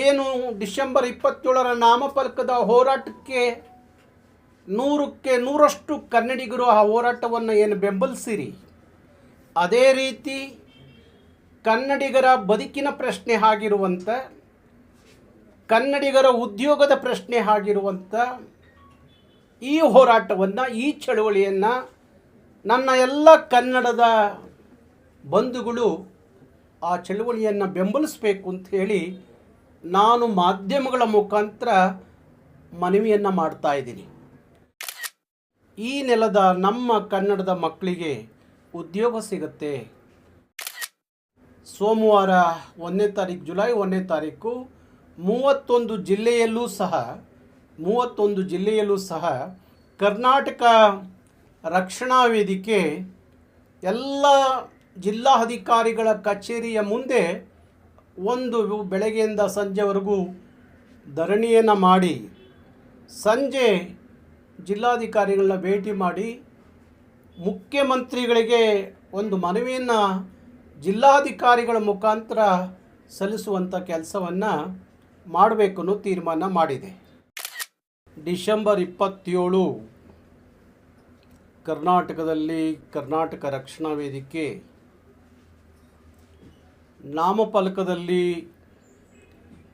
ಏನು ಡಿಸೆಂಬರ್ ಇಪ್ಪತ್ತೇಳರ ನಾಮಫಲಕದ ಹೋರಾಟಕ್ಕೆ ನೂರಕ್ಕೆ ನೂರಷ್ಟು ಕನ್ನಡಿಗರು ಆ ಹೋರಾಟವನ್ನು ಏನು ಬೆಂಬಲಿಸಿರಿ? ಅದೇ ರೀತಿ ಕನ್ನಡಿಗರ ಬದುಕಿನ ಪ್ರಶ್ನೆ ಆಗಿರುವಂಥ, ಕನ್ನಡಿಗರ ಉದ್ಯೋಗದ ಪ್ರಶ್ನೆ ಆಗಿರುವಂಥ ಈ ಹೋರಾಟವನ್ನು, ಈ ಚಳುವಳಿಯನ್ನು ನನ್ನ ಎಲ್ಲ ಕನ್ನಡದ ಬಂಧುಗಳು ಆ ಚಳುವಳಿಯನ್ನು ಬೆಂಬಲಿಸಬೇಕು ಅಂತ ಹೇಳಿ ನಾನು ಮಾಧ್ಯಮಗಳ ಮುಖಾಂತರ ಮನವಿಯನ್ನು ಮಾಡ್ತಾ ಇದ್ದೀನಿ. ಈ ನೆಲದ ನಮ್ಮ ಕನ್ನಡದ ಮಕ್ಕಳಿಗೆ ಉದ್ಯೋಗ ಸಿಗುತ್ತೆ. ಸೋಮವಾರ ಒಂದನೇ ತಾರೀಕು, ಜುಲೈ ಒಂದನೇ ತಾರೀಕು ಮೂವತ್ತೊಂದು ಜಿಲ್ಲೆಯಲ್ಲೂ ಸಹ, ಮೂವತ್ತೊಂದು ಜಿಲ್ಲೆಯಲ್ಲೂ ಸಹ ಕರ್ನಾಟಕ ರಕ್ಷಣಾ ವೇದಿಕೆ ಎಲ್ಲ ಜಿಲ್ಲಾಧಿಕಾರಿಗಳ ಕಚೇರಿಯ ಮುಂದೆ ಒಂದು ಬೆಳಗ್ಗೆಯಿಂದ ಸಂಜೆವರೆಗೂ ಧರಣಿಯನ್ನು ಮಾಡಿ ಸಂಜೆ ಜಿಲ್ಲಾಧಿಕಾರಿಗಳನ್ನ ಭೇಟಿ ಮಾಡಿ ಮುಖ್ಯಮಂತ್ರಿಗಳಿಗೆ ಒಂದು ಮನವಿಯನ್ನು ಜಿಲ್ಲಾಧಿಕಾರಿಗಳ ಮುಖಾಂತರ ಸಲ್ಲಿಸುವಂಥ ಕೆಲಸವನ್ನು ಮಾಡಬೇಕು ತೀರ್ಮಾನ ಮಾಡಿದೆ. ಡಿಸೆಂಬರ್ ಇಪ್ಪತ್ತೇಳು ಕರ್ನಾಟಕದಲ್ಲಿ ಕರ್ನಾಟಕ ರಕ್ಷಣಾ ವೇದಿಕೆ ನಾಮಫಲಕದಲ್ಲಿ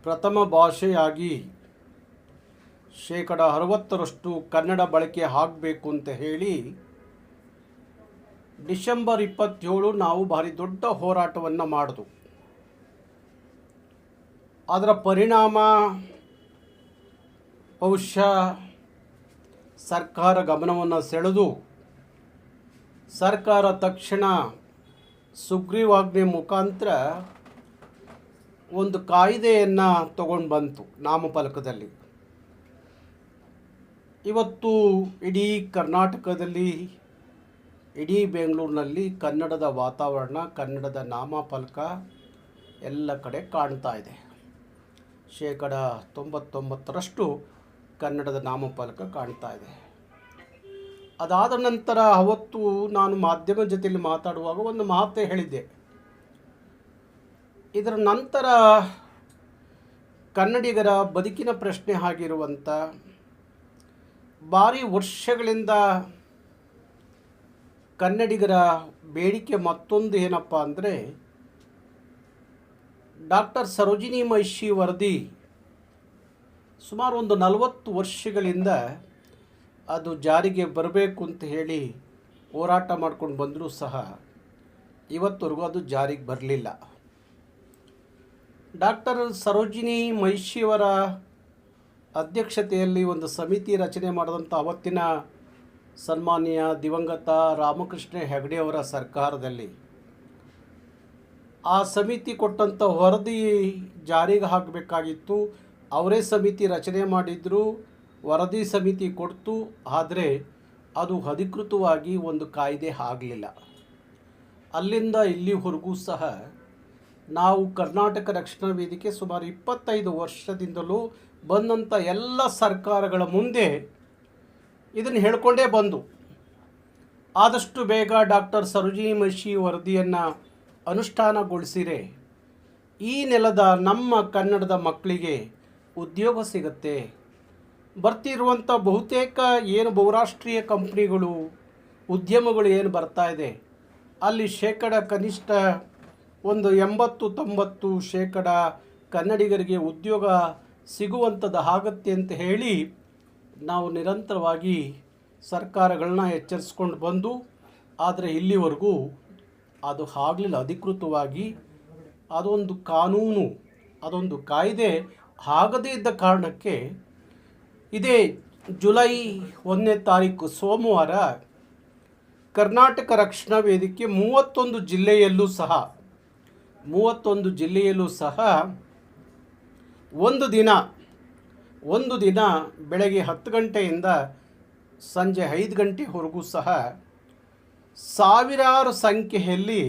ಪ್ರಥಮ ಭಾಷೆಯಾಗಿ ಶೇಕಡ ಅರವತ್ತರಷ್ಟು ಕನ್ನಡ ಬಳಕೆ ಆಗಬೇಕು ಅಂತ ಹೇಳಿ ಡಿಸೆಂಬರ್ ಇಪ್ಪತ್ತೇಳು ನಾವು ಭಾರಿ ದೊಡ್ಡ ಹೋರಾಟವನ್ನು ಮಾಡಿದ್ವು ಅದರ ಪರಿಣಾಮ ಬಹುಶಃ ಸರ್ಕಾರ ಗಮನವನ್ನು ಸೆಳೆದು ಸರ್ಕಾರ ತಕ್ಷಣ ಸುಗ್ರೀವಾಜ್ಞೆ ಮುಖಾಂತರ ಒಂದು ಕಾಯ್ದೆಯನ್ನು ತಗೊಂಡು ಬಂತು ನಾಮಫಲಕದಲ್ಲಿ. ಇವತ್ತು ಇಡೀ ಕರ್ನಾಟಕದಲ್ಲಿ, ಇಡೀ ಬೆಂಗಳೂರಿನಲ್ಲಿ ಕನ್ನಡದ ವಾತಾವರಣ, ಕನ್ನಡದ ನಾಮಫಲಕ ಎಲ್ಲ ಕಡೆ ಕಾಣ್ತಾ ಇದೆ. ಶೇಕಡ ತೊಂಬತ್ತೊಂಬತ್ತರಷ್ಟು ಕನ್ನಡದ ನಾಮಫಲಕ ಕಾಣ್ತಾ ಇದೆ. ಅದಾದ ನಂತರ ಅವತ್ತು ನಾನು ಮಾಧ್ಯಮ ಜೊತೆಯಲ್ಲಿ ಮಾತಾಡುವಾಗ ಒಂದು ಮಾತೇ ಹೇಳಿದ್ದೆ. ಇದರ ನಂತರ ಕನ್ನಡಿಗರ ಬದುಕಿನ ಪ್ರಶ್ನೆ ಆಗಿರುವಂಥ ಭಾರಿ ವರ್ಷಗಳಿಂದ ಕನ್ನಡಿಗರ ಬೇಡಿಕೆ ಮತ್ತೊಂದು ಏನಪ್ಪ ಅಂದರೆ, ಡಾಕ್ಟರ್ ಸರೋಜಿನಿ ಮಹಿಷಿ ವರದಿ ಸುಮಾರು ಒಂದು ನಲವತ್ತು ವರ್ಷಗಳಿಂದ ಅದು ಜಾರಿಗೆ ಬರಬೇಕು ಅಂತ ಹೇಳಿ ಹೋರಾಟ ಮಾಡ್ಕೊಂಡು ಬಂದರೂ ಸಹ ಇವತ್ತವರೆಗೂ ಅದು ಜಾರಿಗೆ ಬರಲಿಲ್ಲ. ಡಾಕ್ಟರ್ ಸರೋಜಿನಿ ಮಹಿಷಿಯವರ ಅಧ್ಯಕ್ಷತೆಯಲ್ಲಿ ಒಂದು ಸಮಿತಿ ರಚನೆ ಮಾಡಿದಂಥ ಅವತ್ತಿನ ಸನ್ಮಾನ್ಯ ದಿವಂಗತ ರಾಮಕೃಷ್ಣ ಹೆಗಡೆಯವರ ಸರ್ಕಾರದಲ್ಲಿ ಆ ಸಮಿತಿ ಕೊಟ್ಟಂಥ ವರದಿ ಜಾರಿಗೆ ಹಾಕಬೇಕಾಗಿತ್ತು. ಅವರೇ ಸಮಿತಿ ರಚನೆ ಮಾಡಿದ್ರು. ವರದಿ ಸಮಿತಿ ಕೊಡ್ತು ಆದರೆ ಅದು ಅಧಿಕೃತವಾಗಿ ಒಂದು ಕಾಯ್ದೆ ಆಗಲಿಲ್ಲ. ಅಲ್ಲಿಂದ ಇಲ್ಲಿವರೆಗೂ ಸಹ ನಾವು ಕರ್ನಾಟಕ ರಕ್ಷಣಾ ವೇದಿಕೆ ಸುಮಾರು ಇಪ್ಪತ್ತೈದು ವರ್ಷದಿಂದಲೂ ಬಂದಂಥ ಎಲ್ಲ ಸರ್ಕಾರಗಳ ಮುಂದೆ ಇದನ್ನು ಹೇಳ್ಕೊಂಡೇ ಬಂದು. ಆದಷ್ಟು ಬೇಗ ಡಾಕ್ಟರ್ ಸರೋಜಿನಿ ಮಹಿಷಿ ವರದಿಯನ್ನು ಅನುಷ್ಠಾನಗೊಳಿಸಿರೆ ಈ ನೆಲದ ನಮ್ಮ ಕನ್ನಡದ ಮಕ್ಕಳಿಗೆ ಉದ್ಯೋಗ ಸಿಗುತ್ತೆ. ಬರ್ತಿರುವಂಥ ಬಹುತೇಕ ಏನು ಬಹುರಾಷ್ಟ್ರೀಯ ಕಂಪ್ನಿಗಳು, ಉದ್ಯಮಗಳು ಏನು ಬರ್ತಾ ಇದೆ, ಅಲ್ಲಿ ಶೇಕಡ ಕನಿಷ್ಠ ಒಂದು ಎಂಬತ್ತು ತೊಂಬತ್ತು ಶೇಕಡ ಕನ್ನಡಿಗರಿಗೆ ಉದ್ಯೋಗ ಸಿಗುವಂಥದ್ದು ಆಗತ್ತೆ ಅಂತ ಹೇಳಿ ನಾವು ನಿರಂತರವಾಗಿ ಸರ್ಕಾರಗಳನ್ನ ಎಚ್ಚರಿಸ್ಕೊಂಡು ಬಂದು, ಆದರೆ ಇಲ್ಲಿವರೆಗೂ ಅದು ಆಗಲಿಲ್ಲ. ಅಧಿಕೃತವಾಗಿ ಅದೊಂದು ಕಾನೂನು, ಅದೊಂದು ಕಾಯ್ದೆ ಆಗದೇ ಇದ್ದ ಕಾರಣಕ್ಕೆ ಇದೇ ಜುಲೈ ಒಂದನೇ ತಾರೀಕು ಸೋಮವಾರ ಕರ್ನಾಟಕ ರಕ್ಷಣಾ ವೇದಿಕೆ ಮೂವತ್ತೊಂದು ಜಿಲ್ಲೆಯಲ್ಲೂ ಸಹ, ಮೂವತ್ತೊಂದು ಜಿಲ್ಲೆಯಲ್ಲೂ ಸಹ ಒಂದು ದಿನ ಒಂದು ದಿನ ಬೆಳಗ್ಗೆ ಹತ್ತು ಗಂಟೆಯಿಂದ ಸಂಜೆ ಐದು ಗಂಟೆವರೆಗೂ ಸಹ ಸಾವಿರಾರು ಸಂಖ್ಯೆಯಲ್ಲಿ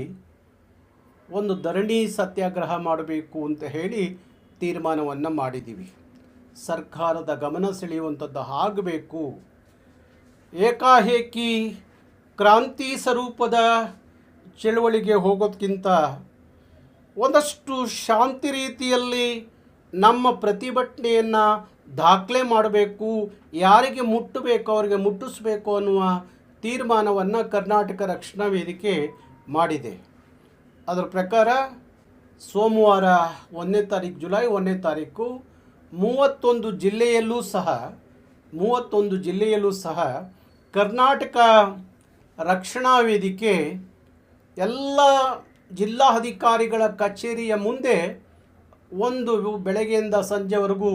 ಒಂದು ಧರಣಿ ಸತ್ಯಾಗ್ರಹ ಮಾಡಬೇಕು ಅಂತ ಹೇಳಿ ತೀರ್ಮಾನವನ್ನು ಮಾಡಿದ್ದೀವಿ. ಸರ್ಕಾರದ ಗಮನ ಸೆಳೆಯುವಂಥದ್ದು ಆಗಬೇಕು. ಏಕಾಏಕಿ ಕ್ರಾಂತಿ ಸ್ವರೂಪದ ಚಳುವಳಿಗೆ ಹೋಗೋದಕ್ಕಿಂತ ಒಂದಷ್ಟು ಶಾಂತಿ ರೀತಿಯಲ್ಲಿ ನಮ್ಮ ಪ್ರತಿಭಟನೆಯನ್ನು ದಾಖಲೆ ಮಾಡಬೇಕು, ಯಾರಿಗೆ ಮುಟ್ಟಬೇಕು, ಅವರಿಗೆ ಮುಟ್ಟಿಸ್ಬೇಕು ಅನ್ನುವ ತೀರ್ಮಾನವನ್ನು ಕರ್ನಾಟಕ ರಕ್ಷಣಾ ವೇದಿಕೆ ಮಾಡಿದೆ. ಅದರ ಪ್ರಕಾರ ಸೋಮವಾರ ಒಂದನೇ ತಾರೀಕು, ಜುಲೈ ಒಂದನೇ ತಾರೀಕು ಮೂವತ್ತೊಂದು ಜಿಲ್ಲೆಯಲ್ಲೂ ಸಹ, ಮೂವತ್ತೊಂದು ಜಿಲ್ಲೆಯಲ್ಲೂ ಸಹ ಕರ್ನಾಟಕ ರಕ್ಷಣಾ ವೇದಿಕೆ ಎಲ್ಲ ಜಿಲ್ಲಾಧಿಕಾರಿಗಳ ಕಚೇರಿಯ ಮುಂದೆ ಒಂದು ಬೆಳಗ್ಗೆಯಿಂದ ಸಂಜೆವರೆಗೂ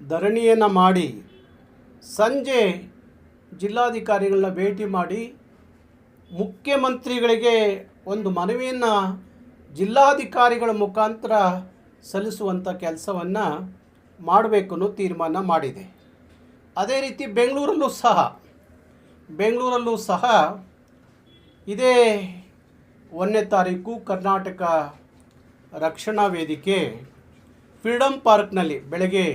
ಧರಣಿಯನ್ನು ಮಾಡಿ, ಸಂಜೆ ಜಿಲ್ಲಾಧಿಕಾರಿಗಳನ್ನ ಭೇಟಿ ಮಾಡಿ, ಮುಖ್ಯಮಂತ್ರಿಗಳಿಗೆ ಒಂದು ಮನವಿಯನ್ನು ಜಿಲ್ಲಾಧಿಕಾರಿಗಳ ಮುಖಾಂತರ ಸಲ್ಲಿಸುವಂಥ ಕೆಲಸವನ್ನು ಮಾಡಬೇಕು ತೀರ್ಮಾನ ಮಾಡಿದೆ. ಅದೇ ರೀತಿ ಬೆಂಗಳೂರಲ್ಲೂ ಸಹ ಬೆಂಗಳೂರಲ್ಲೂ ಸಹ ಇದೇ ಒಂದನೇ ತಾರೀಕು ಕರ್ನಾಟಕ ರಕ್ಷಣಾ ವೇದಿಕೆ ಫ್ರೀಡಮ್ ಪಾರ್ಕ್ನಲ್ಲಿ ಬೆಳಗ್ಗೆ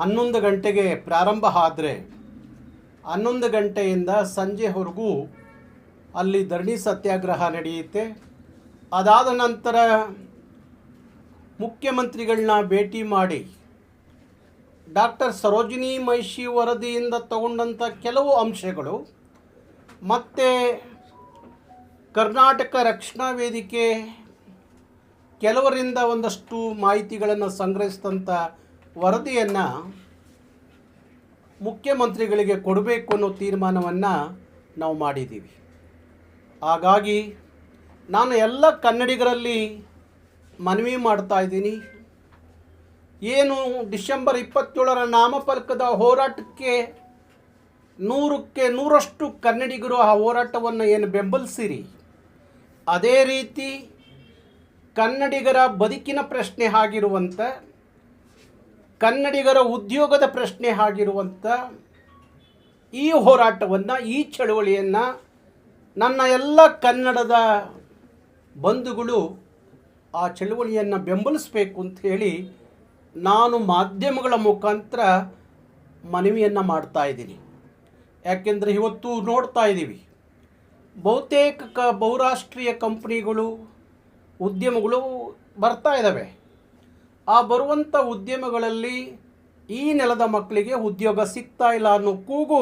ಹನ್ನೊಂದು ಗಂಟೆಗೆ ಪ್ರಾರಂಭ ಆದರೆ ಹನ್ನೊಂದು ಗಂಟೆಯಿಂದ ಸಂಜೆವರೆಗೂ ಅಲ್ಲಿ ಧರಣಿ ಸತ್ಯಾಗ್ರಹ ನಡೆಯುತ್ತೆ. ಅದಾದ ನಂತರ ಮುಖ್ಯಮಂತ್ರಿಗಳನ್ನ ಭೇಟಿ ಮಾಡಿ ಡಾಕ್ಟರ್ ಸರೋಜಿನಿ ಮಹಿಷಿ ವರದಿಯಿಂದ ತಗೊಂಡಂಥ ಕೆಲವು ಅಂಶಗಳು, ಮತ್ತು ಕರ್ನಾಟಕ ರಕ್ಷಣಾ ವೇದಿಕೆ ಕೆಲವರಿಂದ ಒಂದಷ್ಟು ಮಾಹಿತಿಗಳನ್ನು ಸಂಗ್ರಹಿಸಿದಂಥ ವರದಿಯನ್ನು ಮುಖ್ಯಮಂತ್ರಿಗಳಿಗೆ ಕೊಡಬೇಕು ಅನ್ನೋ ತೀರ್ಮಾನವನ್ನು ನಾವು ಮಾಡಿದ್ದೀವಿ. ಹಾಗಾಗಿ ನಾನು ಎಲ್ಲ ಕನ್ನಡಿಗರಲ್ಲಿ ಮನವಿ ಮಾಡ್ತಾ ಇದ್ದೀನಿ. ಏನು ಡಿಸೆಂಬರ್ ಇಪ್ಪತ್ತೇಳರ ನಾಮಫಲಕದ ಹೋರಾಟಕ್ಕೆ ನೂರಕ್ಕೆ ನೂರಷ್ಟು ಕನ್ನಡಿಗರು ಆ ಹೋರಾಟವನ್ನು ಏನು ಬೆಂಬಲಿಸಿರಿ? ಅದೇ ರೀತಿ ಕನ್ನಡಿಗರ ಬದುಕಿನ ಪ್ರಶ್ನೆ ಆಗಿರುವಂಥ, ಕನ್ನಡಿಗರ ಉದ್ಯೋಗದ ಪ್ರಶ್ನೆ ಆಗಿರುವಂಥ ಈ ಹೋರಾಟವನ್ನು, ಈ ಚಳುವಳಿಯನ್ನು ನನ್ನ ಎಲ್ಲ ಕನ್ನಡದ ಬಂಧುಗಳು ಆ ಚಳುವಳಿಯನ್ನು ಬೆಂಬಲಿಸಬೇಕು ಅಂತ ಹೇಳಿ ನಾನು ಮಾಧ್ಯಮಗಳ ಮುಖಾಂತರ ಮನವಿಯನ್ನು ಮಾಡ್ತಾ ಇದ್ದೀನಿ. ಯಾಕೆಂದರೆ ಇವತ್ತು ನೋಡ್ತಾ ಇದ್ದೀವಿ. ಬಹುತೇಕ ಕ ಬಹುರಾಷ್ಟ್ರೀಯ ಕಂಪ್ನಿಗಳು, ಉದ್ಯಮಗಳು ಬರ್ತಾ ಇದ್ದಾವೆ ಆ ಬರುವಂಥ ಉದ್ಯಮಗಳಲ್ಲಿ ಈ ನೆಲದ ಮಕ್ಕಳಿಗೆ ಉದ್ಯೋಗ ಸಿಗ್ತಾ ಇಲ್ಲ ಅನ್ನೋ ಕೂಗು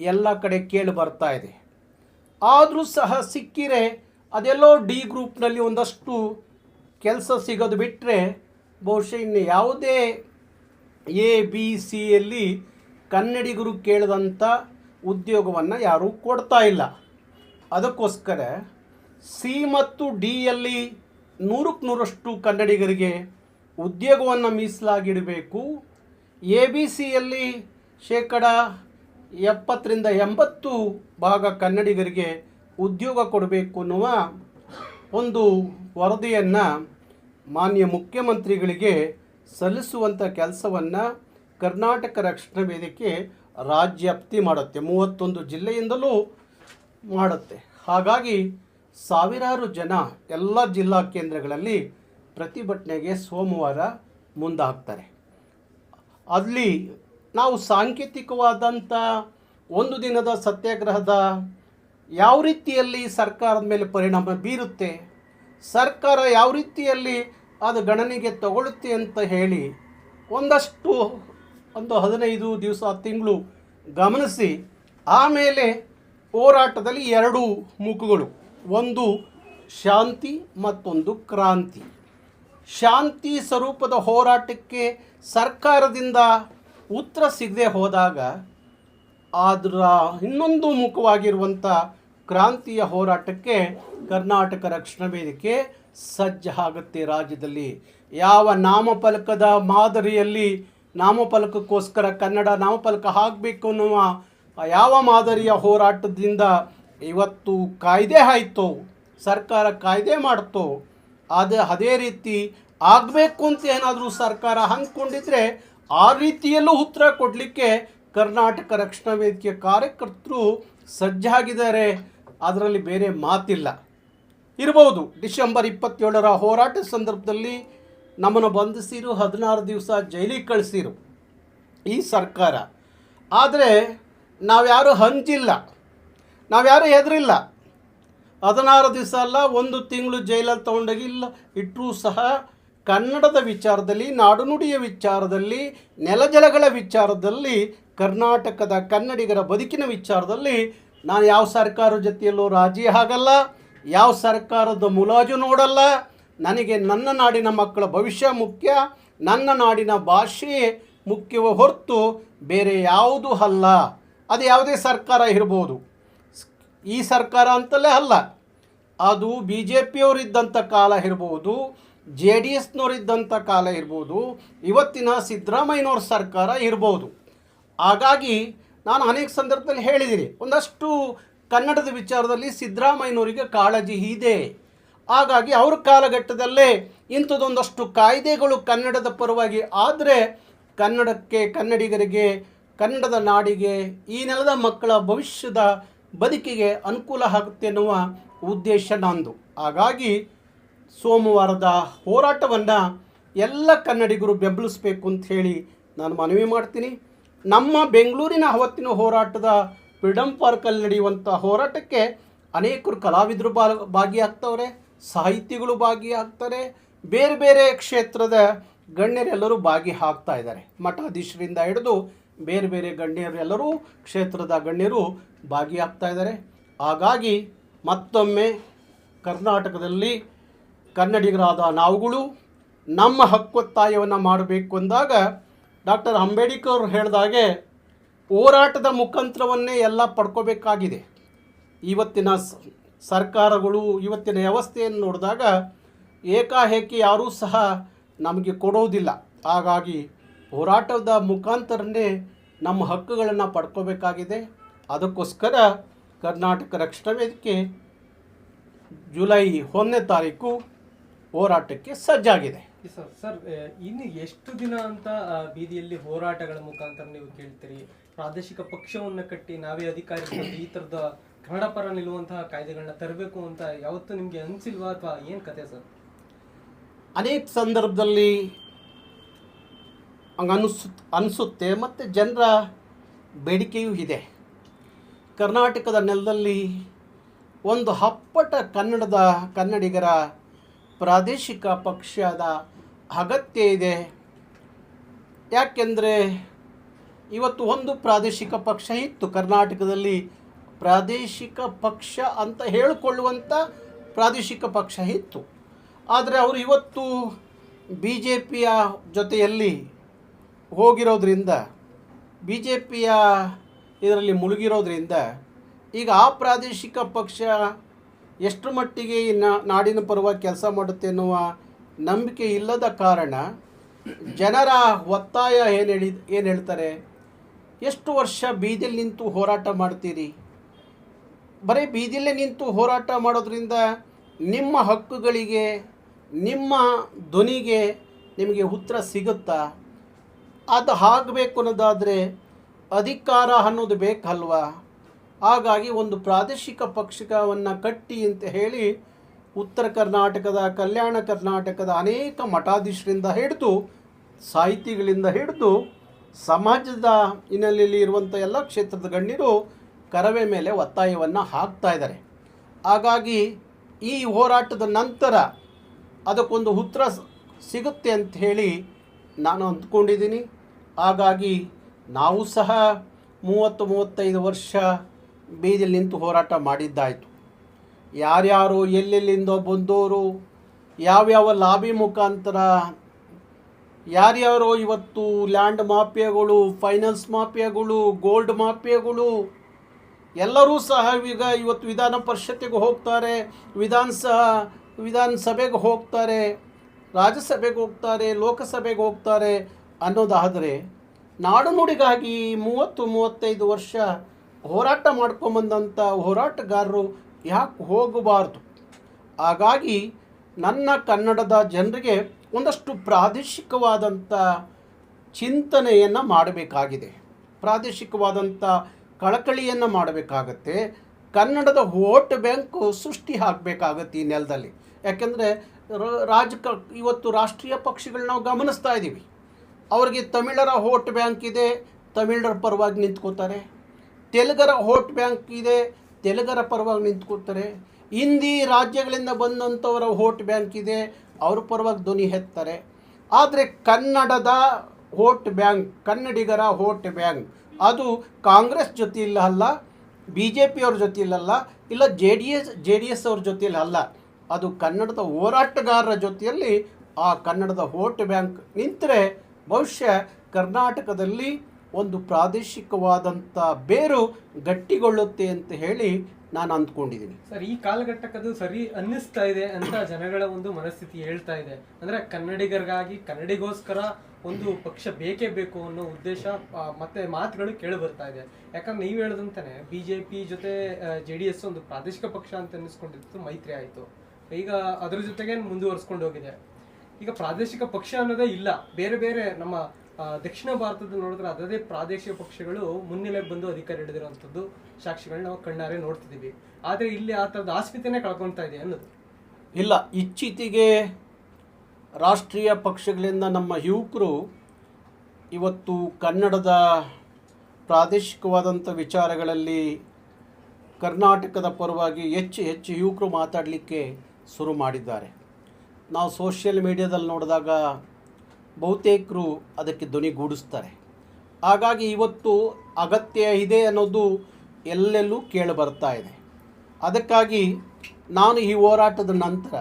ಎಲ್ಲ ಕಡೆ ಕೇಳಿ ಬರ್ತಾ ಇದೆ. ಆದರೂ ಸಹ ಸಿಕ್ಕಿರೆ ಅದೆಲ್ಲೋ ಡಿ ಗ್ರೂಪ್ನಲ್ಲಿ ಒಂದಷ್ಟು ಕೆಲಸ ಸಿಗೋದು ಬಿಟ್ಟರೆ ಬಹುಶಃ ಇನ್ನು ಯಾವುದೇ ಎ, ಬಿ ಸಿಯಲ್ಲಿ ಕನ್ನಡಿಗರು ಕೇಳಿದಂಥ ಉದ್ಯೋಗವನ್ನು ಯಾರೂ ಕೊಡ್ತಾ ಇಲ್ಲ. ಅದಕ್ಕೋಸ್ಕರ ಸಿ ಮತ್ತು ಡಿಯಲ್ಲಿ ನೂರಕ್ಕೆ ನೂರಷ್ಟು ಕನ್ನಡಿಗರಿಗೆ ಉದ್ಯೋಗವನ್ನು ಮೀಸಲಾಗಿಡಬೇಕು. ಎ, ಬಿ ಸಿಯಲ್ಲಿ ಶೇಕಡ ಎಪ್ಪತ್ತರಿಂದ ಎಂಬತ್ತು ಭಾಗ ಕನ್ನಡಿಗರಿಗೆ ಉದ್ಯೋಗ ಕೊಡಬೇಕು ಅನ್ನುವ ಒಂದು ವರದಿಯನ್ನು ಮಾನ್ಯ ಮುಖ್ಯಮಂತ್ರಿಗಳಿಗೆ ಸಲ್ಲಿಸುವಂಥ ಕೆಲಸವನ್ನು ಕರ್ನಾಟಕ ರಕ್ಷಣಾ ವೇದಿಕೆ ರಾಜ್ಯಾಪ್ತಿ ಮಾಡುತ್ತೆ. ಮೂವತ್ತೊಂದು ಜಿಲ್ಲೆಯಿಂದಲೂ ಮಾಡುತ್ತೆ. ಹಾಗಾಗಿ ಸಾವಿರಾರು ಜನ ಎಲ್ಲ ಜಿಲ್ಲಾ ಕೇಂದ್ರಗಳಲ್ಲಿ ಪ್ರತಿಭಟನೆಗೆ ಸೋಮವಾರ ಮುಂದಾಗ್ತಾರೆ. ಅಲ್ಲಿ ನಾವು ಸಾಂಕೇತಿಕವಾದಂಥ ಒಂದು ದಿನದ ಸತ್ಯಾಗ್ರಹದ ಯಾವ ರೀತಿಯಲ್ಲಿ ಸರ್ಕಾರದ ಮೇಲೆ ಪರಿಣಾಮ ಬೀರುತ್ತೆ? ಸರ್ಕಾರ ಯಾವ ರೀತಿಯಲ್ಲಿ ಅದು ಗಣನೆಗೆ ತಗೊಳುತ್ತೆ ಅಂತ ಹೇಳಿ ಒಂದಷ್ಟು, ಒಂದು ಹದಿನೈದು ದಿವಸ ತಿಂಗಳು ಗಮನಿಸಿ, ಆಮೇಲೆ ಹೋರಾಟದಲ್ಲಿ ಎರಡು ಮುಖಗಳು ಒಂದು ಶಾಂತಿ ಮತ್ತೊಂದು ಕ್ರಾಂತಿ. ಶಾಂತಿ ಸ್ವರೂಪದ ಹೋರಾಟಕ್ಕೆ ಸರ್ಕಾರದಿಂದ ಉತ್ತರ ಸಿಗದೆ ಹೋದಾಗ ಅದರ ಇನ್ನೊಂದು ಮುಖವಾಗಿರುವಂಥ ಕ್ರಾಂತಿಯ ಹೋರಾಟಕ್ಕೆ ಕರ್ನಾಟಕ ರಕ್ಷಣಾ ವೇದಿಕೆ ಸಜ್ಜಾಗುತ್ತೆ ರಾಜ್ಯದಲ್ಲಿ. ಯಾವ ನಾಮಫಲಕದ ಮಾದರಿಯಲ್ಲಿ ನಾಮಫಲಕಕ್ಕೋಸ್ಕರ ಕನ್ನಡ ನಾಮಫಲಕ ಹಾಕಬೇಕು ಅನ್ನುವ ಯಾವ ಮಾದರಿಯ ಹೋರಾಟದಿಂದ ಇವತ್ತು ಕಾಯ್ದೆ ಆಯಿತು, ಸರ್ಕಾರ ಕಾಯ್ದೆ ಮಾಡ್ತೋ, ಅದು, ಅದೇ ರೀತಿ ಆಗಬೇಕು ಅಂತ ಏನಾದರೂ ಸರ್ಕಾರ ಅಂದ್ಕೊಂಡಿದ್ರೆ ಆ ರೀತಿಯಲ್ಲೂ ಉತ್ತರ ಕೊಡಲಿಕ್ಕೆ ಕರ್ನಾಟಕ ರಕ್ಷಣಾ ವೇದಿಕೆಯ ಕಾರ್ಯಕರ್ತರು ಸಜ್ಜಾಗಿದ್ದಾರೆ. ಅದರಲ್ಲಿ ಬೇರೆ ಮಾತಿಲ್ಲ. ಇರ್ಬೋದು ಡಿಸೆಂಬರ್ ಇಪ್ಪತ್ತೇಳರ ಹೋರಾಟ ಸಂದರ್ಭದಲ್ಲಿ ನಮ್ಮನ್ನು ಬಂಧಿಸಿರು, ಹದಿನಾರು ದಿವಸ ಜೈಲಿಗೆ ಕಳಿಸಿರು ಈ ಸರ್ಕಾರ. ಆದರೆ ನಾವ್ಯಾರು ಹಂಚಿಲ್ಲ. ನಾವ್ಯಾರು ಹೆದರಿಲ್ಲ. ಹದಿನಾರು ದಿವಸ ಅಲ್ಲ, ಒಂದು ತಿಂಗಳು ಜೈಲಲ್ಲಿ ತಗೊಂಡೋಗಿಲ್ಲ. ಇಟ್ಟರೂ ಸಹ ಕನ್ನಡದ ವಿಚಾರದಲ್ಲಿ, ನಾಡುನುಡಿಯ ವಿಚಾರದಲ್ಲಿ ನೆಲಜಲಗಳ ವಿಚಾರದಲ್ಲಿ, ಕರ್ನಾಟಕದ ಕನ್ನಡಿಗರ ಬದುಕಿನ ವಿಚಾರದಲ್ಲಿ ನಾನು ಯಾವ ಸರ್ಕಾರ ಜೊತೆಯಲ್ಲೂ ರಾಜಿ ಆಗಲ್ಲ. ಯಾವ ಸರ್ಕಾರದ ಮುಲಾಜು ನೋಡಲ್ಲ. ನನಗೆ ನನ್ನ ನಾಡಿನ ಮಕ್ಕಳ ಭವಿಷ್ಯ ಮುಖ್ಯ, ನನ್ನ ನಾಡಿನ ಭಾಷೆ ಮುಖ್ಯವ ಹೊರತು ಬೇರೆ ಯಾವುದು ಅಲ್ಲ. ಅದು ಯಾವುದೇ ಸರ್ಕಾರ ಇರ್ಬೋದು. ಈ ಸರ್ಕಾರ ಅಂತಲೇ ಅಲ್ಲ. ಅದು ಬಿ ಜೆ ಪಿಯವರಿದ್ದಂಥ ಕಾಲ ಇರ್ಬೋದು, ಜೆ ಡಿ ಎಸ್ನವರಿದ್ದಂಥ ಕಾಲ ಇರ್ಬೋದು, ಇವತ್ತಿನ ಸಿದ್ದರಾಮಯ್ಯನವ್ರ ಸರ್ಕಾರ ಇರ್ಬೋದು. ಹಾಗಾಗಿ ನಾನು ಅನೇಕ ಸಂದರ್ಭದಲ್ಲಿ ಹೇಳಿದ್ದೀನಿ, ಒಂದಷ್ಟು ಕನ್ನಡದ ವಿಚಾರದಲ್ಲಿ ಸಿದ್ದರಾಮಯ್ಯನವರಿಗೆ ಕಾಳಜಿ ಇದೆ. ಹಾಗಾಗಿ ಅವ್ರ ಕಾಲಘಟ್ಟದಲ್ಲೇ ಇಂಥದ್ದೊಂದಷ್ಟು ಕಾಯ್ದೆಗಳು ಕನ್ನಡದ ಪರವಾಗಿ ಆದರೆ ಕನ್ನಡಕ್ಕೆ, ಕನ್ನಡಿಗರಿಗೆ, ಕನ್ನಡದ ನಾಡಿಗೆ, ಈ ನೆಲದ ಮಕ್ಕಳ ಭವಿಷ್ಯದ ಬದುಕಿಗೆ ಅನುಕೂಲ ಆಗುತ್ತೆ ಎನ್ನುವ ಉದ್ದೇಶ ನಂದು. ಹಾಗಾಗಿ ಸೋಮವಾರದ ಹೋರಾಟವನ್ನು ಎಲ್ಲ ಕನ್ನಡಿಗರು ಬೆಂಬಲಿಸಬೇಕು ಅಂತ ಹೇಳಿ ನಾನು ಮನವಿ ಮಾಡ್ತೀನಿ. ನಮ್ಮ ಬೆಂಗಳೂರಿನ ಅವತ್ತಿನ ಹೋರಾಟದ ಫ್ರೀಡಮ್ ಪಾರ್ಕಲ್ಲಿ ನಡೆಯುವಂಥ ಹೋರಾಟಕ್ಕೆ ಅನೇಕರು ಕಲಾವಿದರು ಭಾಗಿಯಾಗ್ತವ್ರೆ, ಸಾಹಿತಿಗಳು ಭಾಗಿಯಾಗ್ತಾರೆ, ಬೇರೆ ಬೇರೆ ಕ್ಷೇತ್ರದ ಗಣ್ಯರೆಲ್ಲರೂ ಭಾಗಿ ಹಾಕ್ತಾ ಇದ್ದಾರೆ. ಮಠಾಧೀಶರಿಂದ ಹಿಡಿದು ಬೇರೆ ಬೇರೆ ಗಣ್ಯರೆಲ್ಲರೂ ಕ್ಷೇತ್ರದ ಗಣ್ಯರು ಭಾಗಿಯಾಗ್ತಾ ಇದ್ದಾರೆ. ಹಾಗಾಗಿ ಮತ್ತೊಮ್ಮೆ ಕರ್ನಾಟಕದಲ್ಲಿ ಕನ್ನಡಿಗರಾದ ನಾವುಗಳು ನಮ್ಮ ಹಕ್ಕೊತ್ತಾಯವನ್ನು ಮಾಡಬೇಕು ಅಂದಾಗ ಡಾಕ್ಟರ್ ಅಂಬೇಡ್ಕರ್ ಹೇಳಿದಾಗೆ ಹೋರಾಟದ ಮುಖಾಂತರವನ್ನೇ ಎಲ್ಲ ಪಡ್ಕೋಬೇಕಾಗಿದೆ. ಇವತ್ತಿನ ಸರ್ಕಾರಗಳು, ಇವತ್ತಿನ ವ್ಯವಸ್ಥೆಯನ್ನು ನೋಡಿದಾಗ ಏಕಾಏಕಿ ಯಾರೂ ಸಹ ನಮಗೆ ಕೊಡೋದಿಲ್ಲ. ಹಾಗಾಗಿ ಹೋರಾಟದ ಮುಖಾಂತರನೇ ನಮ್ಮ ಹಕ್ಕುಗಳನ್ನು ಪಡ್ಕೋಬೇಕಾಗಿದೆ. ಅದಕ್ಕೋಸ್ಕರ ಕರ್ನಾಟಕ ರಕ್ಷಣಾ ವೇದಿಕೆ ಜುಲೈ ಒಂದನೇ ತಾರೀಕು ಹೋರಾಟಕ್ಕೆ ಸಜ್ಜಾಗಿದೆ. ಸರ್ ಸರ್ ಇನ್ನು ಎಷ್ಟು ದಿನ ಅಂತ ಬೀದಿಯಲ್ಲಿ ಹೋರಾಟಗಳ ಮುಖಾಂತರ ನೀವು ಕೇಳ್ತೀರಿ? ಪ್ರಾದೇಶಿಕ ಪಕ್ಷವನ್ನ ಕಟ್ಟಿ ನಾವೇ ಅಧಿಕಾರಿಗಳು ಈ ತರದ ಕನ್ನಡ ಪರ ನಿಲ್ಲುವಂತಹ ಕಾಯ್ದೆಗಳನ್ನ ತರಬೇಕು ಅಂತ ಯಾವತ್ತೂ ನಿಮ್ಗೆ ಅನ್ಸಿಲ್ವಾ ಅಥವಾ ಏನ್ ಕತೆ ಸರ್? ಅನೇಕ ಸಂದರ್ಭದಲ್ಲಿ ಅನಿಸು ಅನಿಸುತ್ತೆ ಮತ್ತು ಜನರ ಬೇಡಿಕೆಯೂ ಇದೆ. ಕರ್ನಾಟಕದ ನೆಲದಲ್ಲಿ ಒಂದು ಹಪ್ಪಟ ಕನ್ನಡದ ಕನ್ನಡಿಗರ ಪ್ರಾದೇಶಿಕ ಪಕ್ಷದ ಅಗತ್ಯ ಇದೆ. ಯಾಕೆಂದರೆ ಇವತ್ತು ಒಂದು ಪ್ರಾದೇಶಿಕ ಪಕ್ಷ ಇತ್ತು. ಕರ್ನಾಟಕದಲ್ಲಿ ಪ್ರಾದೇಶಿಕ ಪಕ್ಷ ಅಂತ ಹೇಳಿಕೊಳ್ಳುವಂಥ ಪ್ರಾದೇಶಿಕ ಪಕ್ಷ ಇತ್ತು. ಆದರೆ ಅವರು ಇವತ್ತು ಬಿ ಜೆ ಪಿಯ ಜೊತೆಯಲ್ಲಿ ಹೋಗಿರೋದ್ರಿಂದ ಬಿ ಜೆ ಪಿಯ ಇದರಲ್ಲಿ ಮುಳುಗಿರೋದ್ರಿಂದ ಈಗ ಆ ಪ್ರಾದೇಶಿಕ ಪಕ್ಷ ಎಷ್ಟು ಮಟ್ಟಿಗೆ ನಾಡಿನ ಪರವಾಗಿ ಕೆಲಸ ಮಾಡುತ್ತೆ ಎನ್ನುವ ನಂಬಿಕೆ ಇಲ್ಲದ ಕಾರಣ ಜನರ ಒತ್ತಾಯ ಏನು ಹೇಳಿ ಏನು ಹೇಳ್ತಾರೆ? ಎಷ್ಟು ವರ್ಷ ಬೀದಿಯಲ್ಲಿ ನಿಂತು ಹೋರಾಟ ಮಾಡ್ತೀರಿ? ಬರೀ ಬೀದಿಯಲ್ಲೇ ನಿಂತು ಹೋರಾಟ ಮಾಡೋದ್ರಿಂದ ನಿಮ್ಮ ಹಕ್ಕುಗಳಿಗೆ, ನಿಮ್ಮ ಧ್ವನಿಗೆ ನಿಮಗೆ ಉತ್ತರ ಸಿಗುತ್ತಾ? ಅದು ಆಗಬೇಕು ಅನ್ನೋದಾದರೆ ಅಧಿಕಾರ ಅನ್ನೋದು ಬೇಕಲ್ವಾ? ಹಾಗಾಗಿ ಒಂದು ಪ್ರಾದೇಶಿಕ ಪಕ್ಷವನ್ನು ಕಟ್ಟಿ ಅಂತ ಹೇಳಿ ಉತ್ತರ ಕರ್ನಾಟಕದ, ಕಲ್ಯಾಣ ಕರ್ನಾಟಕದ ಅನೇಕ ಮಠಾಧೀಶರಿಂದ ಹಿಡಿದು, ಸಾಹಿತಿಗಳಿಂದ ಹಿಡಿದು ಸಮಾಜದ ಹಿನ್ನೆಲೆಯಲ್ಲಿ ಇರುವಂಥ ಎಲ್ಲ ಕ್ಷೇತ್ರದ ಗಣ್ಯರು ಕರವೇ ಮೇಲೆ ಒತ್ತಾಯವನ್ನು ಹಾಕ್ತಾ ಇದ್ದಾರೆ. ಹಾಗಾಗಿ ಈ ಹೋರಾಟದ ನಂತರ ಅದಕ್ಕೊಂದು ಉತ್ತರ ಸಿಗುತ್ತೆ ಅಂತ ಹೇಳಿ ನಾನು ಅಂದ್ಕೊಂಡಿದ್ದೀನಿ. ಹಾಗಾಗಿ ನಾವು ಸಹ ಮೂವತ್ತು ಮೂವತ್ತೈದು ವರ್ಷ ಬೀದಿಯಲ್ಲಿ ನಿಂತು ಹೋರಾಟ ಮಾಡಿದ್ದಾಯಿತು. ಯಾರ್ಯಾರು ಎಲ್ಲೆಲ್ಲಿಂದ ಬಂದವರು ಯಾವ್ಯಾವ ಲಾಬಿ ಮುಖಾಂತರ ಯಾರ್ಯಾರೋ ಇವತ್ತು ಲ್ಯಾಂಡ್ ಮಾಫಿಯಾಗಳು, ಫೈನಾನ್ಸ್ ಮಾಫಿಯಾಗಳು, ಗೋಲ್ಡ್ ಮಾಫಿಯಾಗಳು, ಎಲ್ಲರೂ ಸಹ ಈಗ ಇವತ್ತು ವಿಧಾನ ಪರಿಷತ್ತಿಗೆ ಹೋಗ್ತಾರೆ ವಿಧಾನಸಭಾ ವಿಧಾನಸಭೆಗೆ ಹೋಗ್ತಾರೆ, ರಾಜ್ಯಸಭೆಗೆ ಹೋಗ್ತಾರೆ, ಲೋಕಸಭೆಗೆ ಹೋಗ್ತಾರೆ ಅನ್ನೋದಾದರೆ ನಾಡುನುಡಿಗಾಗಿ ಮೂವತ್ತು, ಮೂವತ್ತೈದು ವರ್ಷ ಹೋರಾಟ ಮಾಡ್ಕೊಂಬಂದಂಥ ಹೋರಾಟಗಾರರು ಯಾಕೆ ಹೋಗಬಾರ್ದು? ಹಾಗಾಗಿ ನನ್ನ ಕನ್ನಡದ ಜನರಿಗೆ ಒಂದಷ್ಟು ಪ್ರಾದೇಶಿಕವಾದಂಥ ಚಿಂತನೆಯನ್ನು ಮಾಡಬೇಕಾಗಿದೆ. ಪ್ರಾದೇಶಿಕವಾದಂಥ ಕಳಕಳಿಯನ್ನು ಮಾಡಬೇಕಾಗತ್ತೆ. ಕನ್ನಡದ ವೋಟ್ ಬ್ಯಾಂಕು ಸೃಷ್ಟಿ ಆಗಬೇಕಾಗತ್ತೆ ಈ ನೆಲದಲ್ಲಿ. ಯಾಕೆಂದರೆ ರಾಜಕ ಇವತ್ತು ರಾಷ್ಟ್ರೀಯ ಪಕ್ಷಗಳನ್ನ ನಾವು ಗಮನಿಸ್ತಾ ಇದ್ದೀವಿ. ಅವರಿಗೆ ತಮಿಳರ ವೋಟ್ ಬ್ಯಾಂಕ್ ಇದೆ, ತಮಿಳರ ಪರವಾಗಿ ನಿಂತ್ಕೋತಾರೆ. ತೆಲುಗರ ವೋಟ್ ಬ್ಯಾಂಕ್ ಇದೆ, ತೆಲುಗರ ಪರವಾಗಿ ನಿಂತ್ಕೋತಾರೆ. ಹಿಂದಿ ರಾಜ್ಯಗಳಿಂದ ಬಂದಂಥವರ ವೋಟ್ ಬ್ಯಾಂಕ್ ಇದೆ ಅವ್ರ ಪರವಾಗಿ ಧ್ವನಿ ಹೆತ್ತಾರೆ. ಆದರೆ ಕನ್ನಡದ ಹೋಟ್ ಬ್ಯಾಂಕ್, ಕನ್ನಡಿಗರ ಹೋಟ್ ಬ್ಯಾಂಕ್, ಅದು ಕಾಂಗ್ರೆಸ್ ಜೊತೆಯಲ್ಲಿ ಅಲ್ಲ ಬಿ ಜೆ ಪಿಯವ್ರ ಇಲ್ಲಲ್ಲ ಇಲ್ಲ J D S, J D S ಅವ್ರ ಜೊತೆಯಲ್ಲಿ ಅಲ್ಲ. ಅದು ಕನ್ನಡದ ಹೋರಾಟಗಾರರ ಜೊತೆಯಲ್ಲಿ ಆ ಕನ್ನಡದ ವೋಟ್ ಬ್ಯಾಂಕ್ ನಿಂತರೆ ಬಹುಶಃ ಕರ್ನಾಟಕದಲ್ಲಿ ಒಂದು ಪ್ರಾದೇಶಿಕವಾದಂಥ ಬೇರು ಗಟ್ಟಿಗೊಳ್ಳುತ್ತೆ ಅಂತ ಹೇಳಿ ನಾನು ಅಂದ್ಕೊಂಡಿದ್ದೀನಿ. ಸರ್, ಈ ಕಾಲಘಟ್ಟಕ್ಕದು ಸರಿ ಅನ್ನಿಸ್ತಾ ಇದೆ ಅಂತ ಜನಗಳ ಒಂದು ಮನಸ್ಥಿತಿ ಹೇಳ್ತಾ ಇದೆ. ಅಂದ್ರೆ ಕನ್ನಡಿಗರಿಗಾಗಿ ಕನ್ನಡಿಗೋಸ್ಕರ ಒಂದು ಪಕ್ಷ ಬೇಕೇ ಬೇಕು ಅನ್ನೋ ಉದ್ದೇಶ ಮತ್ತೆ ಮಾತುಗಳು ಕೇಳಿ ಬರ್ತಾ ಇದೆ. ಯಾಕಂದ್ರೆ ನೀವು ಹೇಳದಂತಾನೆ ಬಿಜೆಪಿ ಜೊತೆ ಜೆ ಡಿ ಎಸ್ ಒಂದು ಪ್ರಾದೇಶಿಕ ಪಕ್ಷ ಅಂತ ಅನ್ನಿಸ್ಕೊಂಡಿತ್ತು ಮೈತ್ರಿ ಆಯಿತು. ಈಗ ಅದ್ರ ಜೊತೆಗೆ ಮುಂದುವರ್ಸ್ಕೊಂಡು ಹೋಗಿದೆ. ಈಗ ಪ್ರಾದೇಶಿಕ ಪಕ್ಷ ಅನ್ನೋದೇ ಇಲ್ಲ. ಬೇರೆ ಬೇರೆ ನಮ್ಮ ದಕ್ಷಿಣ ಭಾರತದಲ್ಲಿ ನೋಡಿದ್ರೆ ಅದದೇ ಪ್ರಾದೇಶಿಕ ಪಕ್ಷಗಳು ಮುನ್ನೆಲೆ ಬಂದು ಅಧಿಕಾರ ಹಿಡಿದಿರುವಂಥದ್ದು ಸಾಕ್ಷಿಗಳನ್ನ ನಾವು ಕಣ್ಣಾರೆ ನೋಡ್ತಿದ್ದೀವಿ. ಆದರೆ ಇಲ್ಲಿ ಆ ಥರದ ಆಸ್ಮಿತೆನೇ ಕಳ್ಕೊಳ್ತಾ ಇದೆ ಅನ್ನೋದು. ಇಲ್ಲ ಇಚ್ಛಿತಿಗೆ ರಾಷ್ಟ್ರೀಯ ಪಕ್ಷಗಳಿಂದ ನಮ್ಮ ಯುವಕರು ಇವತ್ತು ಕನ್ನಡದ ಪ್ರಾದೇಶಿಕವಾದಂಥ ವಿಚಾರಗಳಲ್ಲಿ ಕರ್ನಾಟಕದ ಪರವಾಗಿ ಹೆಚ್ಚು ಹೆಚ್ಚು ಯುವಕರು ಮಾತಾಡಲಿಕ್ಕೆ ಶುರು ಮಾಡಿದ್ದಾರೆ. ನಾವು ಸೋಷಿಯಲ್ ಮೀಡಿಯಾದಲ್ಲಿ ನೋಡಿದಾಗ ಬಹುತೇಕರು ಅದಕ್ಕೆ ಧ್ವನಿಗೂಡಿಸ್ತಾರೆ ಹಾಗಾಗಿ ಇವತ್ತು ಅಗತ್ಯ ಇದೆ ಅನ್ನೋದು ಎಲ್ಲೆಲ್ಲೂ ಕೇಳಿ ಬರ್ತಾ ಇದೆ. ಅದಕ್ಕಾಗಿ ನಾನು ಈ ಹೋರಾಟದ ನಂತರ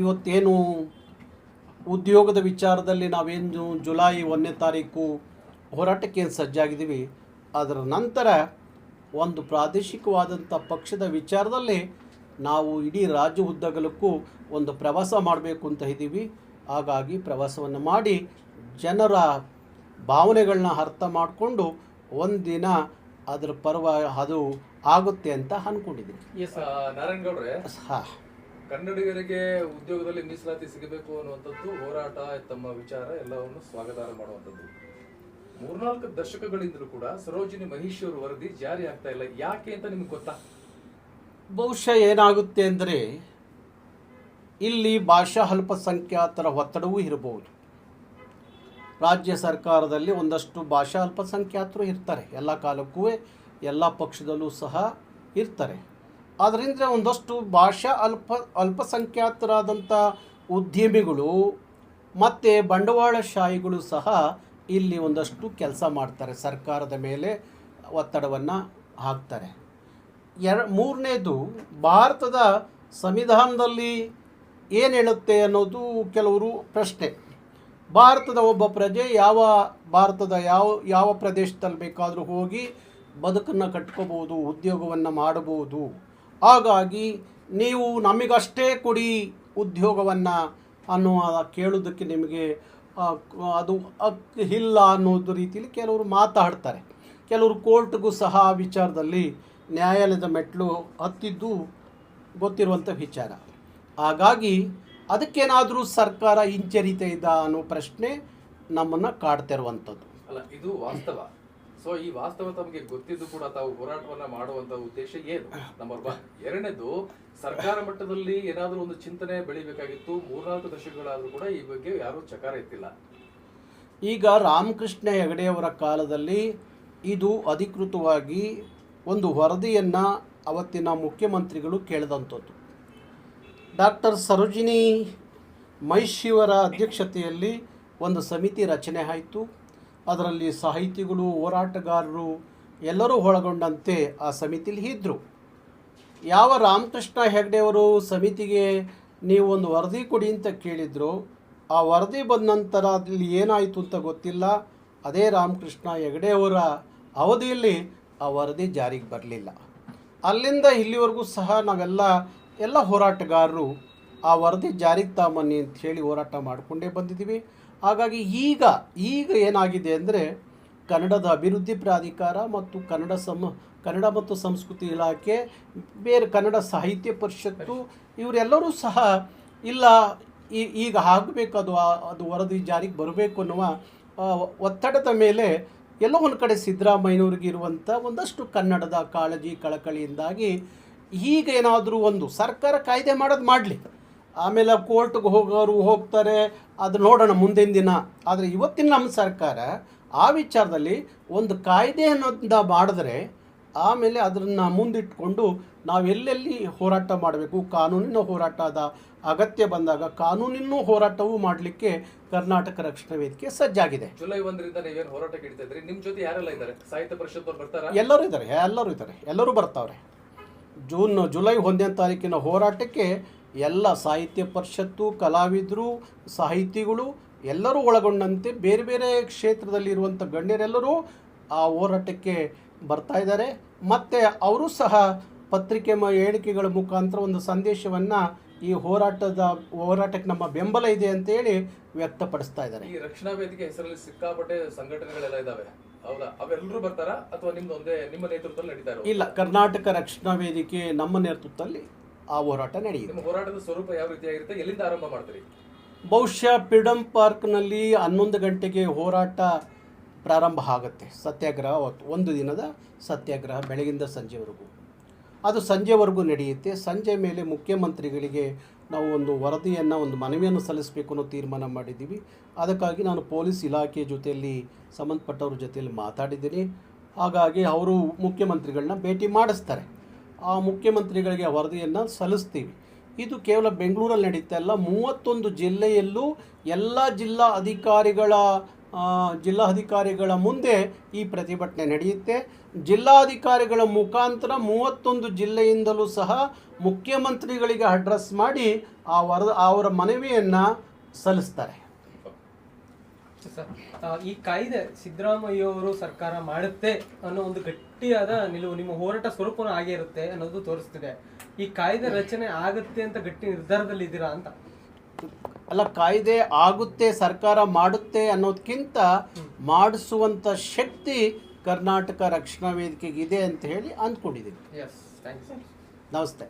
ಇವತ್ತೇನು ಉದ್ಯೋಗದ ವಿಚಾರದಲ್ಲಿ ನಾವೇನು ಜುಲೈ ಒಂದನೇ ತಾರೀಕು ಹೋರಾಟಕ್ಕೆ ಏನು ಸಜ್ಜಾಗಿದ್ದೀವಿ, ಅದರ ನಂತರ ಒಂದು ಪ್ರಾದೇಶಿಕವಾದಂಥ ಪಕ್ಷದ ವಿಚಾರದಲ್ಲಿ ನಾವು ಇಡೀ ರಾಜ್ಯ ಉದ್ದಗಲಕ್ಕೂ ಒಂದು ಪ್ರವಾಸ ಮಾಡಬೇಕು ಅಂತ ಇದ್ದೀವಿ. ಹಾಗಾಗಿ ಪ್ರವಾಸವನ್ನು ಮಾಡಿ ಜನರ ಭಾವನೆಗಳನ್ನ ಅರ್ಥ ಮಾಡಿಕೊಂಡು ಒಂದಿನ ಅದರ ಪರ್ವ ಅದು ಆಗುತ್ತೆ ಅಂತ ಅನ್ಕೊಂಡಿದ್ದೀನಿ. ಎಸ್ ಆ, ನಾರಾಯಣ್ ಗೌಡ್ರೆ ಹಾಂ. ಕನ್ನಡಿಗರಿಗೆ ಉದ್ಯೋಗದಲ್ಲಿ ಮೀಸಲಾತಿ ಸಿಗಬೇಕು ಅನ್ನುವಂಥದ್ದು ಹೋರಾಟ ತಮ್ಮ ವಿಚಾರ ಎಲ್ಲವನ್ನು ಸ್ವಾಗತಾರ್ಹ ಮಾಡುವಂಥದ್ದು. ಮೂರ್ನಾಲ್ಕು ದಶಕಗಳಿಂದಲೂ ಕೂಡ ಸರೋಜಿನಿ ಮಹಿಷಿ ಅವರು ವರದಿ ಜಾರಿ ಆಗ್ತಾ ಇಲ್ಲ. ಯಾಕೆ ಅಂತ ನಿಮ್ಗೆ ಗೊತ್ತಾ? ಬಹುಶಃ ಏನಾಗುತ್ತೆ ಅಂದರೆ ಇಲ್ಲಿ ಭಾಷಾ ಅಲ್ಪಸಂಖ್ಯಾತರ ಒತ್ತಡವೂ ಇರಬಹುದು. ರಾಜ್ಯ ಸರ್ಕಾರದಲ್ಲಿ ಒಂದಷ್ಟು ಭಾಷಾ ಅಲ್ಪಸಂಖ್ಯಾತರು ಇರ್ತಾರೆ. ಎಲ್ಲ ಕಾಲಕ್ಕೂ ಎಲ್ಲ ಪಕ್ಷದಲ್ಲೂ ಸಹ ಇರ್ತಾರೆ. ಆದ್ದರಿಂದ ಒಂದಷ್ಟು ಭಾಷಾ ಅಲ್ಪ, ಅಲ್ಪಸಂಖ್ಯಾತರಾದಂಥ ಉದ್ಯಮಿಗಳು ಮತ್ತು ಬಂಡವಾಳಶಾಹಿಗಳು ಸಹ ಇಲ್ಲಿ ಒಂದಷ್ಟು ಕೆಲಸ ಮಾಡ್ತಾರೆ. ಸರ್ಕಾರದ ಮೇಲೆ ಒತ್ತಡವನ್ನು ಹಾಕ್ತಾರೆ. ಎರ ಮೂರನೇದು ಭಾರತದ ಸಂವಿಧಾನದಲ್ಲಿ ಏನು ಹೇಳುತ್ತೆ ಅನ್ನೋದು ಕೆಲವರು ಪ್ರಶ್ನೆ. ಭಾರತದ ಒಬ್ಬ ಪ್ರಜೆ ಯಾವ ಭಾರತದ ಯಾವ ಯಾವ ಪ್ರದೇಶದಲ್ಲಿ ಬೇಕಾದರೂ ಹೋಗಿ ಬದುಕನ್ನು ಕಟ್ಕೋಬೋದು ಉದ್ಯೋಗವನ್ನು ಮಾಡಬಹುದು. ಹಾಗಾಗಿ ನೀವು ನಮಗಷ್ಟೇ ಕೊಡಿ ಉದ್ಯೋಗವನ್ನು ಅನ್ನುವ ಕೇಳೋದಕ್ಕೆ ನಿಮಗೆ ಅದು ಅಕ್, ಇಲ್ಲ ಅನ್ನೋದು ರೀತಿಯಲ್ಲಿ ಕೆಲವರು ಮಾತಾಡ್ತಾರೆ. ಕೆಲವರು ಕೋರ್ಟ್ಗೂ ಸಹ ವಿಚಾರದಲ್ಲಿ ನ್ಯಾಯಾಲಯದ ಮೆಟ್ಟಲು ಹತ್ತಿದ್ದು ಗೊತ್ತಿರುವಂಥ ವಿಚಾರ. ಹಾಗಾಗಿ ಅದಕ್ಕೇನಾದರೂ ಸರ್ಕಾರ ಹಿಂಜರಿತಾ ಇದ್ದ ಅನ್ನೋ ಪ್ರಶ್ನೆ ನಮ್ಮನ್ನು ಕಾಡ್ತಿರುವಂಥದ್ದು ಅಲ್ಲ ಇದು ವಾಸ್ತವ. ಸೊ ಈ ವಾಸ್ತವ ತಮಗೆ ಗೊತ್ತಿದ್ದು ಕೂಡ ತಾವು ಹೋರಾಟವನ್ನು ಮಾಡುವಂತ ಉದ್ದೇಶ ಏನು? ನಂಬರ್ ಒನ್ ಎರಡನೇದು ಸರ್ಕಾರ ಮಟ್ಟದಲ್ಲಿ ಏನಾದರೂ ಒಂದು ಚಿಂತನೆ ಬೆಳಿಬೇಕಾಗಿತ್ತು ಮೂರ್ನಾಲ್ಕು ದಶಕಗಳಾದರೂ ಕೂಡ ಈ ಬಗ್ಗೆ ಯಾರೂ ಚಕಾರ ಎತ್ತಿಲ್ಲ ಈಗ ರಾಮಕೃಷ್ಣ ಹೆಗಡೆಯವರ ಕಾಲದಲ್ಲಿ ಇದು ಅಧಿಕೃತವಾಗಿ ಒಂದು ವರದಿಯನ್ನು ಅವತ್ತಿನ ಮುಖ್ಯಮಂತ್ರಿಗಳು ಕೇಳಿದಂಥದ್ದು. ಡಾಕ್ಟರ್ ಸರೋಜಿನಿ ಮೈಶಿವರ ಅಧ್ಯಕ್ಷತೆಯಲ್ಲಿ ಒಂದು ಸಮಿತಿ ರಚನೆ ಆಯಿತು. ಅದರಲ್ಲಿ ಸಾಹಿತಿಗಳು, ಹೋರಾಟಗಾರರು ಎಲ್ಲರೂ ಒಳಗೊಂಡಂತೆ ಆ ಸಮಿತಿಲಿ ಇದ್ದರು ಯಾವ ರಾಮಕೃಷ್ಣ ಹೆಗ್ಡೆಯವರು ಸಮಿತಿಗೆ ನೀವು ಒಂದು ವರದಿ ಕೊಡಿ ಅಂತ ಕೇಳಿದರು, ಆ ವರದಿ ಬಂದ ನಂತರ ಅಲ್ಲಿ ಏನಾಯಿತು ಅಂತ ಗೊತ್ತಿಲ್ಲ. ಅದೇ ರಾಮಕೃಷ್ಣ ಹೆಗ್ಡೆಯವರ ಅವಧಿಯಲ್ಲಿ ಆ ವರದಿ ಜಾರಿಗೆ ಬರಲಿಲ್ಲ. ಅಲ್ಲಿಂದ ಇಲ್ಲಿವರೆಗೂ ಸಹ ನಾವೆಲ್ಲ ಎಲ್ಲ ಹೋರಾಟಗಾರರು ಆ ವರದಿ ಜಾರಿಗೆ ತಾಮನ್ನಿ ಅಂತ ಹೇಳಿ ಹೋರಾಟ ಮಾಡಿಕೊಂಡೇ ಬಂದಿದ್ದೀವಿ. ಹಾಗಾಗಿ ಈಗ ಈಗ ಏನಾಗಿದೆ ಅಂದರೆ ಕನ್ನಡದ ಅಭಿವೃದ್ಧಿ ಪ್ರಾಧಿಕಾರ ಮತ್ತು ಕನ್ನಡ ಸಮ, ಕನ್ನಡ ಮತ್ತು ಸಂಸ್ಕೃತಿ ಇಲಾಖೆ, ಬೇರೆ ಕನ್ನಡ ಸಾಹಿತ್ಯ ಪರಿಷತ್ತು ಇವರೆಲ್ಲರೂ ಸಹ ಇಲ್ಲ ಈಗ ಆಗಬೇಕು ಅದು ಅದು ವರದಿ ಜಾರಿಗೆ ಬರಬೇಕು ಅನ್ನುವ ಒತ್ತಡದ ಮೇಲೆ ಎಲ್ಲೋ ಒಂದು ಕಡೆ ಸಿದ್ದರಾಮಯ್ಯನವ್ರಿಗೆ ಇರುವಂಥ ಒಂದಷ್ಟು ಕನ್ನಡದ ಕಾಳಜಿ, ಕಳಕಳಿಯಿಂದಾಗಿ ಈಗ ಏನಾದರೂ ಒಂದು ಸರ್ಕಾರ ಕಾಯ್ದೆ ಮಾಡೋದು ಮಾಡಲಿ. ಆಮೇಲೆ ಕೋರ್ಟ್ಗೆ ಹೋಗೋರು ಹೋಗ್ತಾರೆ ಅದು ನೋಡೋಣ ಮುಂದಿನ ದಿನ. ಆದರೆ ಇವತ್ತಿನ ನಮ್ಮ ಸರ್ಕಾರ ಆ ವಿಚಾರದಲ್ಲಿ ಒಂದು ಕಾಯ್ದೆ ಅನ್ನೋದನ್ನ ಮಾಡಿದ್ರೆ ಆಮೇಲೆ ಅದನ್ನು ಮುಂದಿಟ್ಕೊಂಡು ನಾವು ಎಲ್ಲೆಲ್ಲಿ ಹೋರಾಟ ಮಾಡಬೇಕು ಕಾನೂನಿನ ಹೋರಾಟದ ಅಗತ್ಯ ಬಂದಾಗ ಕಾನೂನಿನ ಹೋರಾಟವೂ ಮಾಡಲಿಕ್ಕೆ ಕರ್ನಾಟಕ ರಕ್ಷಣಾ ವೇದಿಕೆ ಸಜ್ಜಾಗಿದೆ. ಜುಲೈ ಒಂದರಿಂದ ನೀವೇನು ಹೋರಾಟಕ್ಕೆ ಇಡ್ತಾ ಇದ್ರಿ ನಿಮ್ ಜೊತೆ ಯಾರೆಲ್ಲ ಇದ್ದಾರೆ? ಸಾಹಿತ್ಯ ಪರಿಷತ್ ಬರ್ತಾರೆ? ಎಲ್ಲರೂ ಇದ್ದಾರೆ ಎಲ್ಲರೂ ಇದ್ದಾರೆ ಎಲ್ಲರೂ ಬರ್ತಾವ್ರೆ. ಜೂನ್, ಜುಲೈ ಒಂದನೇ ತಾರೀಕಿನ ಹೋರಾಟಕ್ಕೆ ಎಲ್ಲ ಸಾಹಿತ್ಯ ಪರಿಷತ್ತು, ಕಲಾವಿದರು, ಸಾಹಿತಿಗಳು ಎಲ್ಲರೂ ಒಳಗೊಂಡಂತೆ ಬೇರೆ ಬೇರೆ ಕ್ಷೇತ್ರದಲ್ಲಿರುವಂಥ ಗಣ್ಯರೆಲ್ಲರೂ ಆ ಹೋರಾಟಕ್ಕೆ ಬರ್ತಾ ಇದ್ದಾರೆ. ಮತ್ತು ಅವರು ಸಹ ಪತ್ರಿಕೆ ಮ, ಹೇಳಿಕೆಗಳ ಮುಖಾಂತರ ಒಂದು ಸಂದೇಶವನ್ನು ಈ ಹೋರಾಟದ, ಹೋರಾಟಕ್ಕೆ ನಮ್ಮ ಬೆಂಬಲ ಇದೆ ಅಂತೇಳಿ ವ್ಯಕ್ತಪಡಿಸ್ತಾ ಇದ್ದಾರೆ. ಈ ರಕ್ಷಣಾ ವೇದಿಕೆ ಹೆಸರಲ್ಲಿ ಸಿಕ್ಕಾಪಟ್ಟೆ ಸಂಘಟನೆಗಳೆಲ್ಲ ಇದಾವೆ ಹೌದಾ? ಅವೆಲ್ಲರೂ ಬರ್ತಾರಾ? ಅಥವಾ ನಿಮ್ದು ಒಂದೇ ನಿಮ್ಮ ನೇತೃತ್ವದಲ್ಲಿ ನಡೀತಾ ಇಲ್ಲ ಕರ್ನಾಟಕ ರಕ್ಷಣಾ ವೇದಿಕೆ ನಮ್ಮ ನೇತೃತ್ವದಲ್ಲಿ ಆ ಹೋರಾಟ ನಡೆಯಿತು. ನಿಮ್ಮ ಹೋರಾಟದ ಸ್ವರೂಪ ಯಾವ ರೀತಿಯಾಗಿರುತ್ತೆ? ಎಲ್ಲಿಂದ ಆರಂಭ ಮಾಡ್ತೀರಿ? ಬಹುಶಃ ಪಾರ್ಕ್ ಪಾರ್ಕ್ನಲ್ಲಿ ಹನ್ನೊಂದು ಗಂಟೆಗೆ ಹೋರಾಟ ಪ್ರಾರಂಭ ಆಗುತ್ತೆ. ಸತ್ಯಾಗ್ರಹ ಅವತ್ತು ಒಂದು ದಿನದ ಸತ್ಯಾಗ್ರಹ ಬೆಳಗಿಂದ ಸಂಜೆವರೆಗೂ. ಅದು ಸಂಜೆವರೆಗೂ ನಡೆಯುತ್ತೆ. ಸಂಜೆ ಮೇಲೆ ಮುಖ್ಯಮಂತ್ರಿಗಳಿಗೆ ನಾವು ಒಂದು ವರದಿಯನ್ನು, ಒಂದು ಮನವಿಯನ್ನು ಸಲ್ಲಿಸಬೇಕು ಅನ್ನೋ ತೀರ್ಮಾನ ಮಾಡಿದ್ದೀವಿ. ಅದಕ್ಕಾಗಿ ನಾನು ಪೊಲೀಸ್ ಇಲಾಖೆ ಜೊತೆಯಲ್ಲಿ ಸಂಬಂಧಪಟ್ಟವ್ರ ಜೊತೆಯಲ್ಲಿ ಮಾತಾಡಿದ್ದೀನಿ. ಹಾಗಾಗಿ ಅವರು ಮುಖ್ಯಮಂತ್ರಿಗಳನ್ನ ಭೇಟಿ ಮಾಡಿಸ್ತಾರೆ. ಆ ಮುಖ್ಯಮಂತ್ರಿಗಳಿಗೆ ವರದಿಯನ್ನು ಸಲ್ಲಿಸ್ತೀವಿ. ಇದು ಕೇವಲ ಬೆಂಗಳೂರಲ್ಲಿ ನಡೀತಾ ಇಲ್ಲ. ಮೂವತ್ತೊಂದು ಜಿಲ್ಲೆಯಲ್ಲೂ ಎಲ್ಲ ಜಿಲ್ಲಾ ಅಧಿಕಾರಿಗಳ ಜಿಲ್ಲಾಧಿಕಾರಿಗಳ ಮುಂದೆ ಈ ಪ್ರತಿಭಟನೆ ನಡೆಯುತ್ತೆ. ಜಿಲ್ಲಾಧಿಕಾರಿಗಳ ಮುಖಾಂತರ ಮೂವತ್ತೊಂದು ಜಿಲ್ಲೆಯಿಂದಲೂ ಸಹ ಮುಖ್ಯಮಂತ್ರಿಗಳಿಗೆ ಅಡ್ರೆಸ್ ಮಾಡಿ ಆ ವರದ ಅವರ ಮನವಿಯನ್ನು ಸಲ್ಲಿಸ್ತಾರೆ. ಈ ಕಾಯ್ದೆ ಸಿದ್ದರಾಮಯ್ಯ ಅವರು ಸರ್ಕಾರ ಮಾಡುತ್ತೆ ಅನ್ನೋ ಒಂದು ಗಟ್ಟಿಯಾದ ನಿಲುವು ನಿಮ್ಮ ಹೋರಾಟ ಸ್ವರೂಪನೂ ಹಾಗೆ ಇರುತ್ತೆ ಅನ್ನೋದು ತೋರಿಸ್ತಿದೆ. ಈ ಕಾಯ್ದೆ ರಚನೆ ಆಗುತ್ತೆ ಅಂತ ಗಟ್ಟಿ ನಿರ್ಧಾರದಲ್ಲಿ ಇದ್ದೀರಾ ಅಂತ? ಅಲ್ಲ ಕಾಯ್ದೆ ಆಗುತ್ತೆ ಸರ್ಕಾರ ಮಾಡುತ್ತೆ ಅನ್ನೋದಕ್ಕಿಂತ ಮಾಡಿಸುವಂಥ ಶಕ್ತಿ ಕರ್ನಾಟಕ ರಕ್ಷಣಾ ವೇದಿಕೆಗೆ ಇದೆ ಅಂತ ಹೇಳಿ ಅಂದ್ಕೊಂಡಿದ್ದೀನಿ. ನಮಸ್ತೆ.